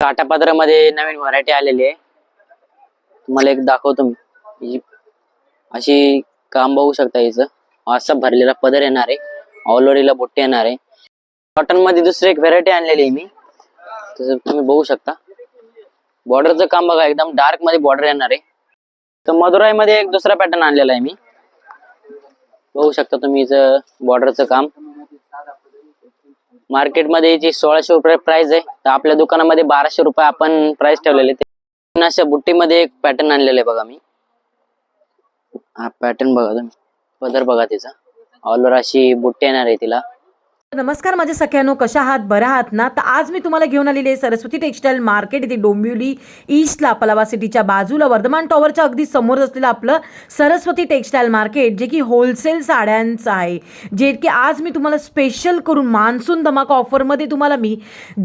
काटापदरामध्ये नवीन variety आलेली आहे. तुम्हाला एक दाखवतो मी. अशी काम बघू शकता हिचं. असा भरलेला पदर येणार आहे. ऑलोरीला बुट्टी येणार आहे. कॉटनमध्ये दुसरी एक व्हरायटी आणलेली आहे मी. तसं तुम्ही बघू शकता. बॉर्डरचं काम बघा एकदम डार्कमध्ये बॉर्डर येणार आहे. तर मदुराई मध्ये एक दुसरा पॅटर्न आणलेला आहे मी. बघू शकता तुम्ही बॉर्डरचं काम. मार्केटमध्ये जी सोळाशे रुपये प्राइस आहे तर आपल्या दुकानामध्ये बाराशे रुपये आपण प्राइस ठेवलेले ते अशा बुट्टीमध्ये एक पॅटर्न आणलेला आहे बघा मी. हा पॅटर्न बघा तुम्ही. पदर बघा तिचा. ऑलवर अशी बुट्टी येणार आहे तिला. नमस्कार माझ्या सख्यानो कशा आहात? बरं आहात ना? तर आज मी तुम्हाला घेऊन आलेली आहे सरस्वती टेक्स्टाईल मार्केट. इथे डोंबिवली ईस्टला पलावा सिटीच्या बाजूला वर्धमान टॉवरच्या अगदी समोर असलेलं आपलं सरस्वती टेक्स्टाईल मार्केट जे की होलसेल साड्यांचं आहे. जे की आज मी तुम्हाला स्पेशल करून मान्सून धमाका ऑफरमध्ये तुम्हाला मी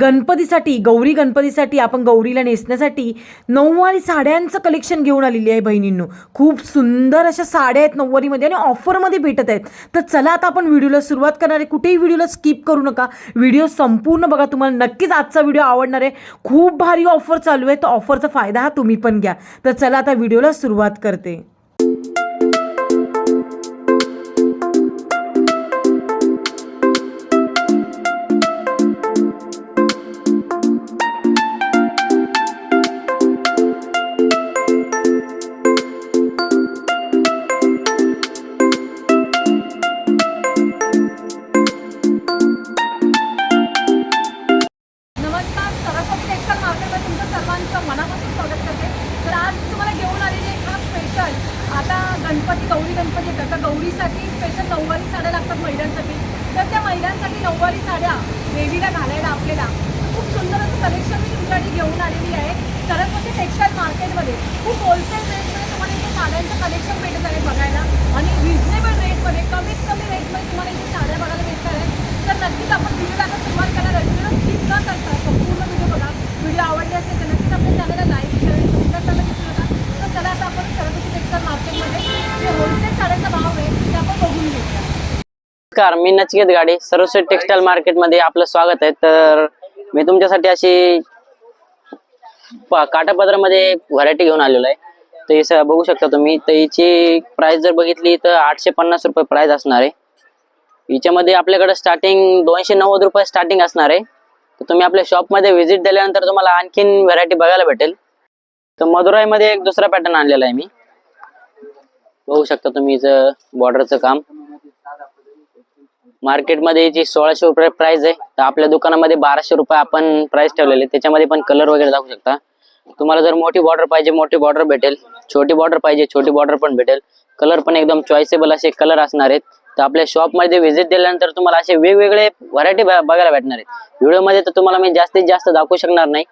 गणपतीसाठी गौरी गणपतीसाठी आपण गौरीला नेसण्यासाठी नऊवारी साड्यांचं कलेक्शन घेऊन आलेली आहे बहिणींनो. खूप सुंदर अशा साड्या आहेत नऊवारीमध्ये आणि ऑफरमध्ये भेटत आहेत. तर चला आता आपण व्हिडिओला सुरुवात करणार आहे. कुठेही व्हिडिओला स्किप करू नका. व्हिडिओ संपूर्ण बघा. तुम्हाला नक्कीच आजचा व्हिडिओ आवडणार आहे. खूप भारी ऑफर चालू आहे. तर ऑफरचा फायदा हा तुम्ही पण घ्या. तर चला आता व्हिडिओला सुरुवात करते. गणपती गौरी गणपती येतात. तर गौरीसाठी स्पेशल नऊवारी साड्या लागतात महिलांसाठी. तर त्या महिलांसाठी नऊवारी साड्या देवीला घालायला आपल्याला खूप सुंदर असं कलेक्शन मी तुमच्यासाठी घेऊन आलेली आहे. सरस्वती टेक्स्टाईल मार्केटमध्ये खूप होलसेल रेटमध्ये तुम्हाला इथे साड्यांचं कलेक्शन भेटत आहे बघायला. आणि रिजनेबल रेटमध्ये कमीत कमी रेटमध्ये तुम्हाला इथे साड्या बघायला भेटणार आहे तर नक्कीच आपण व्हिडिओला आता सुरुवात करणार आहे व्हिडिओ स्किप न करता संपूर्ण व्हिडिओ बघा व्हिडिओ आवडले असेल तर नक्कीच आपल्या चॅनलला लाईक शेअर आणि सबस्क्राईब करायला विसरू नका तर चला आता आपण सरस्वती टेक्स्टाईल मार्केटमध्ये जे होलसेल साड्यांचा भाव आहे ते आपण बघून घेऊया नमस्कार मी नचिकेत गाडे सरस्वती टेक्स्टाईल मार्केटमध्ये आपलं स्वागत आहे. तर मी तुमच्यासाठी अशी काठापदरामध्ये व्हरायटी घेऊन आलेलो आहे. तर हे बघू शकता तुम्ही. तर हिची प्राइस जर बघितली तर आठशे पन्नास रुपये प्राइस असणार आहे. हिच्यामध्ये आपल्याकडे स्टार्टिंग दोनशे नव्वद रुपये स्टार्टिंग असणार आहे. तर तुम्ही आपल्या शॉपमध्ये व्हिजिट दिल्यानंतर तुम्हाला आणखीन व्हरायटी बघायला भेटेल. तर मदुराईमध्ये एक दुसरा पॅटर्न आणलेला आहे मी. बघू शकता तुम्ही बॉर्डरचं काम. मार्केटमध्ये जी सोळाशे रुपये प्राइस आहे तर आपल्या दुकानामध्ये बाराशे रुपये आपण प्राइस ठेवलेले. त्याच्यामध्ये पण कलर वगैरे दाखवू शकता. तुम्हाला जर मोठी बॉर्डर पाहिजे मोठी बॉर्डर भेटेल. छोटी बॉर्डर पाहिजे छोटी बॉर्डर पण भेटेल. कलर पण एकदम चॉईसेबल असे कलर असणार आहेत. तर आपल्या शॉपमध्ये व्हिजिट दिल्यानंतर तुम्हाला असे वेगवेगळे व्हरायटी बघायला भेटणार आहेत. व्हिडिओमध्ये तर तुम्हाला मी जास्तीत जास्त दाखवू शकणार नाही.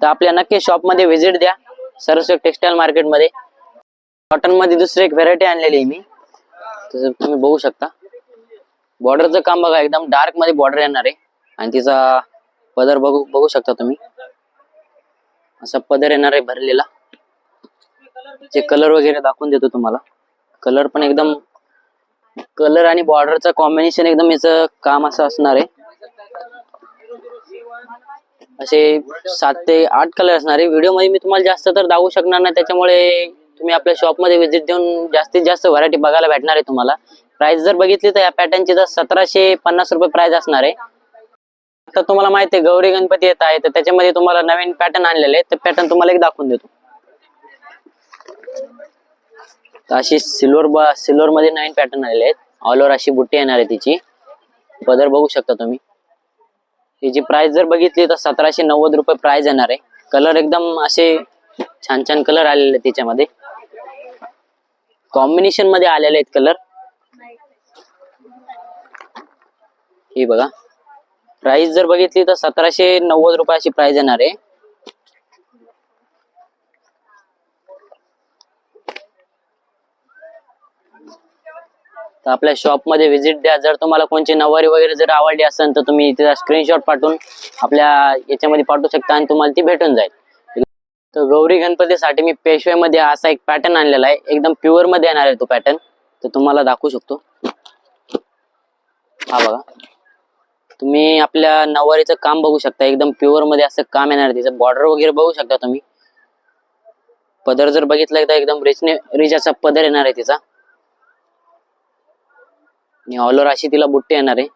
तर आपल्या नक्की शॉपमध्ये व्हिजिट द्या. सरस्वती टेक्स्टाईल मार्केटमध्ये कॉटनमध्ये दुसरी एक व्हरायटी आणलेली आहे मी. तसं तुम्ही बघू शकता. बॉर्डरचं काम बघा एकदम डार्कमध्ये बॉर्डर येणार आहे. आणि तिचा पदर बघू बघू शकता तुम्ही. असा पदर येणार आहे भरलेला. जे कलर वगैरे दाखवून देतो तुम्हाला. कलर पण एकदम कलर आणि बॉर्डरचं कॉम्बिनेशन एकदम याचं काम असं असणार आहे. असे सात ते आठ कलर असणार आहे. व्हिडिओमध्ये मी तुम्हाला जास्त तर दाखवू शकणार नाही. त्याच्यामुळे तुम्ही आपल्या शॉपमध्ये व्हिजिट देऊन जास्तीत जास्त व्हरायटी बघायला भेटणार आहे तुम्हाला. प्राइस जर बघितली तर या पॅटर्नची तर सतराशे पन्नास रुपये प्राइस असणार आहे. आता तुम्हाला माहिती आहे गौरी गणपती येत आहे तर त्याच्यामध्ये तुम्हाला नवीन पॅटर्न आणलेले आहेत. ते पॅटर्न तुम्हाला एक दाखवून देतो. अशी सिल्वर सिल्वर मध्ये नवीन पॅटर्न आलेले आहेत. ऑल ओव्हर अशी बुट्टी येणार आहे तिची. बदर बघू शकता तुम्ही. तिची प्राइस जर बघितली तर सतराशे नव्वद रुपये प्राइस येणार आहे. कलर एकदम असे छान छान कलर आलेले आहेत तिच्यामध्ये. कॉम्बिनेशनमध्ये आलेले आहेत कलर ही बघा. प्राइस जर बघितली तर सतराशे नव्वद रुपयाची प्राइस येणार आहे. तर आपल्या शॉपमध्ये व्हिजिट द्या. जर तुम्हाला कोणची नऊवारी वगैरे जर आवडली असेल तर तुम्ही तिचा स्क्रीनशॉट पाठवून आपल्या याच्यामध्ये पाठवू शकता आणि तुम्हाला ती भेटून जाईल. तर गौरी गणपतीसाठी मी पेशवेमध्ये असा एक पॅटर्न आणलेला आहे. एकदम प्युअरमध्ये येणार आहे तो पॅटर्न तर तुम्हाला दाखवू शकतो. हा बघा. तुम्ही आपल्या नऊवारीचं काम बघू शकता. एकदम प्युअरमध्ये असं काम येणार तिचं बॉर्डर वगैरे बघू शकता तुम्ही. पदर जर बघितला तर एकदम रिचने रिच असा पदर येणार आहे तिचा. ऑलर ऑल ओव्हर अशी तिला बुट्टी येणार आहे.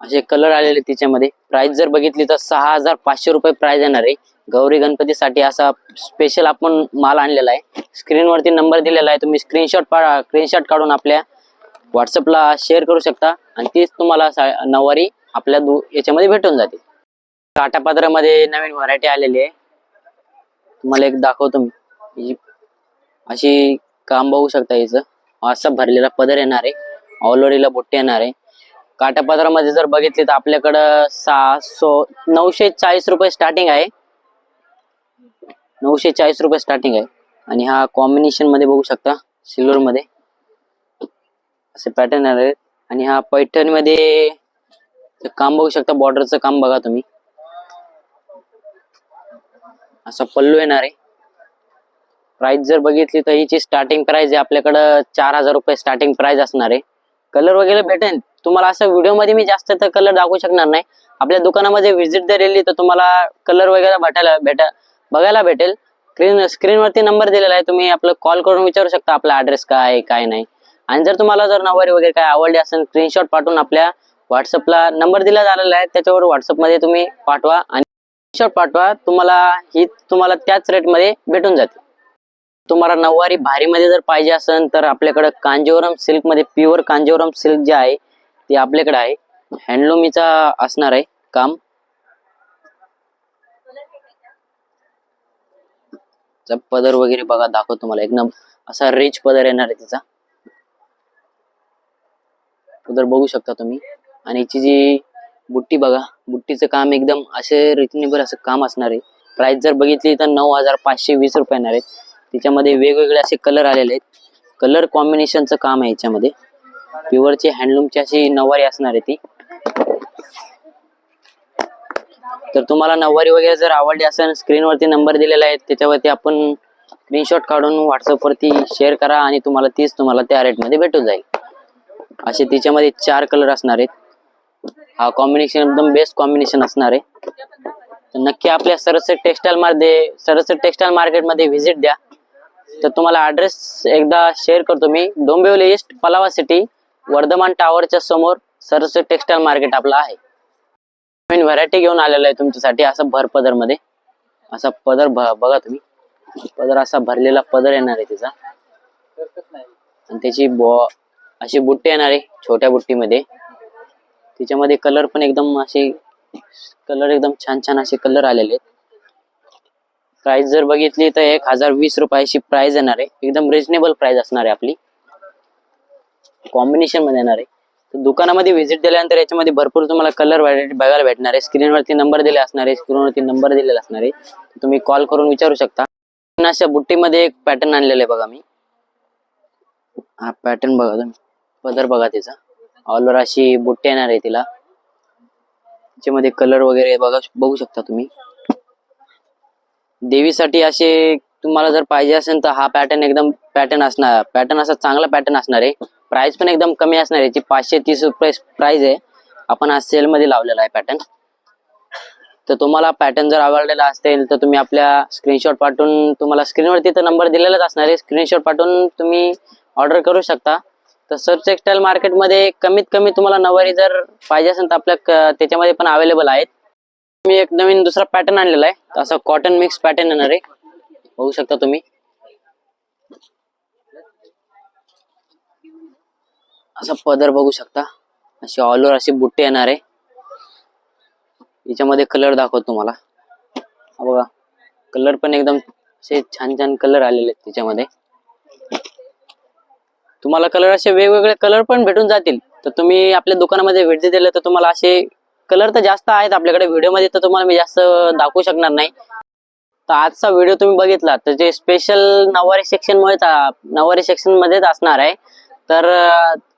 असे कलर आलेले तिच्यामध्ये. प्राइस जर बघितली तर सहा हजार पाचशे रुपये प्राइस येणार आहे. गौरी गणपतीसाठी असा स्पेशल आपण माल आणलेला आहे. स्क्रीनवरती नंबर दिलेला आहे. तुम्ही स्क्रीनशॉट स्क्रीनशॉट काढून आपल्या व्हॉट्सअपला शेअर करू शकता आणि तीच तुम्हाला नऊवारी आपल्या दु याच्यामध्ये भेटून जाते काटापात्रामध्ये नवीन व्हरायटी आलेली आहे. तुम्हाला एक दाखवतो मी. अशी काम बघू शकता याचं असा भरलेला पदर येणार आहे. ऑलोरीला बोट्टे येणार आहे. काटापत्रामध्ये जर बघितली तर आपल्याकडं सहा सो नऊशे चाळीस रुपये स्टार्टिंग आहे. नऊशे चाळीस रुपये स्टार्टिंग आहे. आणि हा कॉम्बिनेशनमध्ये बघू शकता सिल्वर मध्ये असे पॅटर्न येणार आणि हा पैठणमध्ये काम बघू शकता बॉर्डरचं काम बघा तुम्ही. असा पल्लू येणार आहे. प्राइस जर बघितली तर हिची स्टार्टिंग प्राइस आहे आपल्याकडं चार हजार रुपये स्टार्टिंग प्राइस असणार आहे. कलर वगैरे भेटेल तुम्हाला असं व्हिडिओमध्ये मी जास्त तर कलर दाखवू शकणार नाही. आपल्या दुकानामध्ये व्हिजिट दिलेली तर तुम्हाला कलर वगैरे भेटायला भेटा बघायला भेटेल. स्क्रीन स्क्रीनवरती नंबर दिलेला आहे. तुम्ही आपलं कॉल करून विचारू शकता आपला ॲड्रेस काय काय नाही. आणि जर तुम्हाला जर नऊवारी वगैरे काय आवडली असेल स्क्रीनशॉट पाठवून आपल्या व्हॉट्सअपला नंबर दिला झालेला आहे त्याच्यावर व्हॉट्सअपमध्ये तुम्ही पाठवा आणि स्क्रीनशॉट पाठवा. तुम्हाला ही तुम्हाला त्याच रेटमध्ये भेटून जाते तुम्हाला नऊवारी भारीमध्ये जर पाहिजे असेल तर आपल्याकडे कांजीवरम सिल्कमध्ये प्युअर कांजीवरम सिल्क जे आहे ते आपल्याकडे आहे. हँडलूमीचा असणार आहे काम. पदर वगैरे बघा दाखवतो तुम्हाला. एकदम असा रिच पदर येणार आहे तिचा. पदर बघू शकता तुम्ही. आणि याची जी बुट्टी बघा बुट्टीचं काम एकदम असे रिजनेबल असं काम असणार आहे. प्राइस जर बघितली तर नऊ हजार पाचशे वीस रुपये येणार आहेत. त्याच्यामध्ये वेगवेगळे असे कलर आलेले आहेत. कलर कॉम्बिनेशनचं काम आहे याच्यामध्ये. प्युअरची हँडलूमची अशी नऊवारी असणार आहे ती. तर तुम्हाला नऊवारी वगैरे जर आवडली असेल स्क्रीनवरती नंबर दिलेला आहे त्याच्यावरती आपण स्क्रीनशॉट काढून व्हॉट्सअपवरती शेअर करा आणि तुम्हाला तीच तुम्हाला त्या रेटमध्ये भेटून जाईल. असे तिच्यामध्ये चार कलर असणार आहेत. हा कॉम्बिनेशन एकदम बेस्ट कॉम्बिनेशन असणार आहे. तर नक्की आपल्या सरस्वती टेक्सटाईल मध्ये सरस्वती टेक्सटाईल मार्केटमध्ये व्हिजिट द्या. तर तुम्हाला ॲड्रेस एकदा शेअर करतो मी. डोंबिवली ईस्ट पलावा सिटी वर्धमान टावरच्या समोर सरस्वती टेक्सटाईल मार्केट आपलं आहे. नवीन व्हरायटी घेऊन आलेला आहे तुमच्यासाठी असं भर पदरमध्ये. असा पदर बघा तुम्ही. पदर असा भरलेला पदर येणार आहे तिचा. आणि त्याची बॉ अशी बुट्टी येणार आहे छोट्या बुट्टीमध्ये. तिच्यामध्ये कलर पण एकदम असे कलर एकदम छान छान असे कलर आलेले आहेत. प्राइस जर बघितली तर एक हजार वीस रुपयाची प्राइस येणार आहे. एकदम रिजनेबल प्राइस असणार आहे आपली. कॉम्बिनेशनमध्ये येणार आहे. तर दुकानामध्ये व्हिजिट दिल्यानंतर याच्यामध्ये भरपूर तुम्हाला कलर व्हरायटी बघायला भेटणार आहे. स्क्रीनवरती नंबर दिले असणार आहे. स्क्रीनवरती नंबर दिलेला असणार आहे. तुम्ही कॉल करून विचारू शकता. अशा बुट्टीमध्ये एक पॅटर्न आणलेला आहे बघा मी. हा पॅटर्न बघा तुम्ही. पदर बघा तिचा. ऑलवर अशी बुट्टी येणार आहे तिला. त्याच्यामध्ये कलर वगैरे बघा बघू शकता तुम्ही. देवीसाठी असे तुम्हाला जर पाहिजे असेल तर हा पॅटर्न एकदम पॅटर्न असणार. पॅटर्न असा चांगला पॅटर्न असणार आहे. प्राइस पण एकदम कमी असणार आहे. ती पाचशे तीस रुपये प्राइस आहे. आपण आज सेल मध्ये लावलेला आहे पॅटर्न तर तुम्हाला पॅटर्न जर आवडलेला असेल तर तुम्ही आपल्या स्क्रीनशॉट पाठवून तुम्हाला स्क्रीनवरती तर नंबर दिलेलाच असणार आहे. स्क्रीनशॉट पाठवून तुम्ही ऑर्डर करू शकता. तर सर्च टेक्सटाईल मार्केटमध्ये कमीत कमी तुम्हाला नऊवारी जर पाहिजे असेल तर आपल्या त्याच्यामध्ये पण अवेलेबल आहेत. मी एक नवीन दुसरा पॅटर्न आणलेला आहे. तर असा कॉटन मिक्स पॅटर्न येणार आहे. बघू शकता तुम्ही. असा पदर बघू शकता. अशी ऑल ओव्हर अशी बुट्टी येणार आहे. याच्यामध्ये कलर दाखवतो तुम्हाला. बघा. कलर पण एकदम असे छान छान कलर आलेले आहेत त्याच्यामध्ये. तुम्हाला कलर असे वेगवेगळे कलर पण भेटून जातील. तर तुम्ही आपल्या दुकानामध्ये भेट दिले तर तुम्हाला असे कलर तर जास्त आहेत आपल्याकडे. व्हिडिओमध्ये तर तुम्हाला मी जास्त दाखवू शकणार नाही. तर आजचा व्हिडिओ तुम्ही बघितला तर जे स्पेशल नऊवारी सेक्शन मुळे नऊवारी सेक्शन मध्येच असणार आहे. तर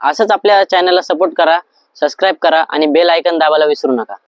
असंच आपल्या चॅनलला सपोर्ट करा सबस्क्राईब करा आणि बेल आयकन दाबायला विसरू नका.